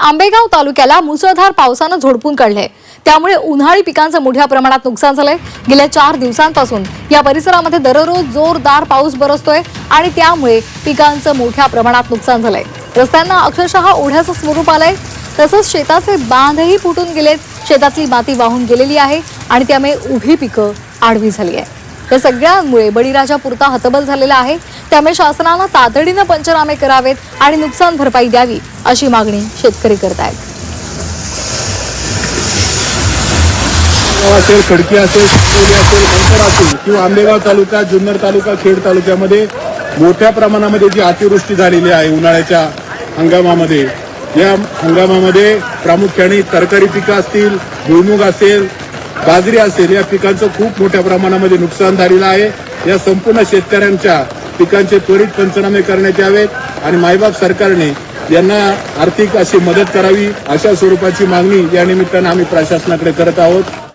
आंबेगाव तालुक्याला मुसळधार पावसानं झोडपून काढले. त्यामुळे उन्हाळी पिकांचं मोठ्या प्रमाणात नुकसान झालंय. गेल्या चार दिवसांपासून या परिसरामध्ये दररोज जोरदार पाऊस बरसतोय आणि त्यामुळे पिकांचं मोठ्या प्रमाणात नुकसान झालंय. रस्त्यांना अक्षरशः ओढ्याचं स्वरूप आलंय. तसंच शेताचे बांधही फुटून गेलेत. शेतातली माती वाहून गेलेली आहे आणि त्यामुळे उभी पिकं आडवी झाली आहे या सगळ्यांमुळे बळीराजा पुरता हतबल झालेला आहे. त्यामुळे शासनानं तातडीनं पंचनामे करावेत आणि नुकसान भरपाई द्यावी अशी मागणी शेतकरी करतायत. आहेत असेल खडकी असेल चिंचोली असेल मंतर असेल किंवा आंबेगाव तालुका जुन्नर तालुका खेड तालुक्यामध्ये मोठ्या प्रमाणामध्ये जी अतिवृष्टी झालेली आहे उन्हाळ्याच्या हंगामामध्ये या हंगामामध्ये प्रामुख्याने तरकारी पिकं असतील भुईमुग असेल बाजरी असेल या पिकांचं खूप मोठ्या प्रमाणामध्ये नुकसान झालेलं आहे. या संपूर्ण शेतकऱ्यांच्या पिकांचे त्वरित पंचनामे करण्यात यावेत आणि मायबाप सरकारने यांना आर्थिक अशी मदत करावी अशा स्वरूपाची मागणी या निमित्तानं आम्ही प्रशासनाकडे करत आहोत.